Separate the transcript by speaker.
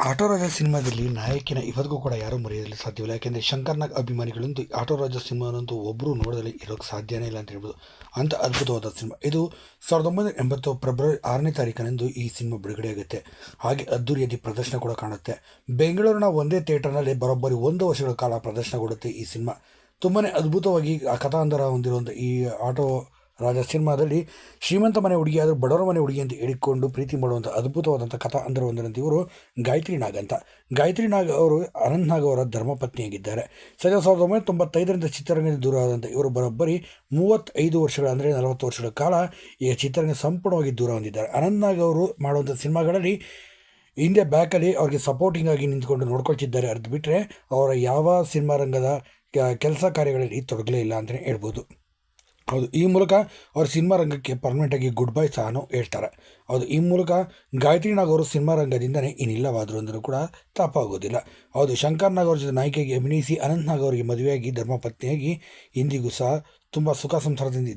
Speaker 1: Auto ರಾಜ ಸಿನಿಮಾದಲ್ಲಿ ನಾಯಕಿನ ಇವತ್ತಿಗೂ ಕೂಡ ಯಾರೂ ಮರೆಯಲು ಸಾಧ್ಯವಿಲ್ಲ. ಯಾಕೆಂದರೆ ಶಂಕರ್ನಾಗ್ ಅಭಿಮಾನಿಗಳಂತೂ ಆಟೋ ರಾಜ ಸಿನಿಮಾನಂತೂ ಒಬ್ಬರು ನೋಡೋದಲ್ಲಿ ಇರೋಕ್ಕೆ ಸಾಧ್ಯನೇ ಇಲ್ಲ ಅಂತ ಹೇಳ್ಬೋದು ಅಂಥ ಅದ್ಭುತವಾದ ಸಿನಿಮಾ. ಇದು ಸಾವಿರದ ಒಂಬೈನೂರ ಎಂಬತ್ತು ಫೆಬ್ರವರಿ ಆರನೇ ತಾರೀಕಿನಂದು ಈ ಸಿನಿಮಾ ಬಿಡುಗಡೆಯಾಗುತ್ತೆ. ಹಾಗೆ ಅದ್ದೂರಿಯಲ್ಲಿ ಪ್ರದರ್ಶನ ಕೂಡ ಕಾಣುತ್ತೆ. ಬೆಂಗಳೂರಿನ ಒಂದೇ ಥಿಯೇಟರ್ನಲ್ಲಿ ಬರೋಬ್ಬರಿ ಒಂದು ವರ್ಷಗಳ ಕಾಲ ಪ್ರದರ್ಶನಗೊಳ್ಳುತ್ತೆ ಈ ಸಿನಿಮಾ. ತುಂಬಾ ಅದ್ಭುತವಾಗಿ ಆ ಕಥಾಂಧರ ಹೊಂದಿರುವಂಥ ಈ ಆಟೋ ರಾಜ ಸಿನಿಮಾದಲ್ಲಿ ಶ್ರೀಮಂತ ಮನೆ ಹುಡುಗಿ ಆದರೂ ಬಡವರ ಮನೆ ಹುಡುಗಿ ಅಂತ ಹೇಳಿಕೊಂಡು ಪ್ರೀತಿ ಮಾಡುವಂಥ ಅದ್ಭುತವಾದಂಥ ಕಥಾ ಅಂದರೆ ಒಂದರಂತೆ ಇವರು ಗಾಯತ್ರಿ ನಾಗ್ ಅಂತ. ಗಾಯತ್ರಿ ನಾಗ್ ಅವರು ಅನಂತ್ ನಾಗ್ ಅವರ ಧರ್ಮಪತ್ನಿಯಾಗಿದ್ದಾರೆ. ಸದ್ಯ ಸಾವಿರದ ಒಂಬೈನೂರ ತೊಂಬತ್ತೈದರಿಂದ ಚಿತ್ರರಂಗದಿಂದ ದೂರ ಆದಂಥ ಇವರು ಬರೋಬ್ಬರಿ ಮೂವತ್ತೈದು ವರ್ಷಗಳ ಅಂದರೆ ನಲವತ್ತು ವರ್ಷಗಳ ಕಾಲ ಈ ಚಿತ್ರರಂಗ ಸಂಪೂರ್ಣವಾಗಿ ದೂರ ಹೊಂದಿದ್ದಾರೆ. ಅನಂತ್ ನಾಗ್ ಅವರು ಮಾಡುವಂಥ ಸಿನಿಮಾಗಳಲ್ಲಿ ಹಿಂದೆ ಬ್ಯಾಕಲ್ಲಿ ಅವ್ರಿಗೆ ಸಪೋರ್ಟಿಂಗ್ ಆಗಿ ನಿಂತ್ಕೊಂಡು ನೋಡ್ಕೊಳ್ತಿದ್ದಾರೆ. ಅರ್ಧ ಬಿಟ್ಟರೆ ಅವರ ಯಾವ ಸಿನಿಮಾ ರಂಗದ ಕೆಲಸ ಕಾರ್ಯಗಳಲ್ಲಿ ತೊಡಗಲೇ ಇಲ್ಲ ಅಂತಲೇ ಹೇಳ್ಬೋದು. ಹೌದು, ಈ ಮೂಲಕ ಅವರು ಸಿನಿಮಾ ರಂಗಕ್ಕೆ ಪರ್ಮನೆಂಟಾಗಿ ಗುಡ್ ಬೈ ಸಹನು ಹೇಳ್ತಾರೆ. ಹೌದು, ಈ ಮೂಲಕ ಗಾಯತ್ರಿ ನಾಗ್ ಅವರು ಸಿನಿಮಾ ರಂಗದಿಂದನೇ ಇನ್ನಿಲ್ಲವಾದರು ಅಂದರೂ ಕೂಡ ತಪ್ಪಾಗೋದಿಲ್ಲ. ಹೌದು, ಶಂಕರ್ ನಾಗ್ ಅವ್ರ ಜೊತೆ ನಾಯಕಿಯಾಗಿ ಅಭಿನಯಿಸಿ ಅನಂತ್ ನಾಗ್ ಅವರಿಗೆ ಮದುವೆಯಾಗಿ ಧರ್ಮಪತ್ನಿಯಾಗಿ ಇಂದಿಗೂ ಸಹ ತುಂಬ ಸುಖ ಸಂಸಾರದಿಂದ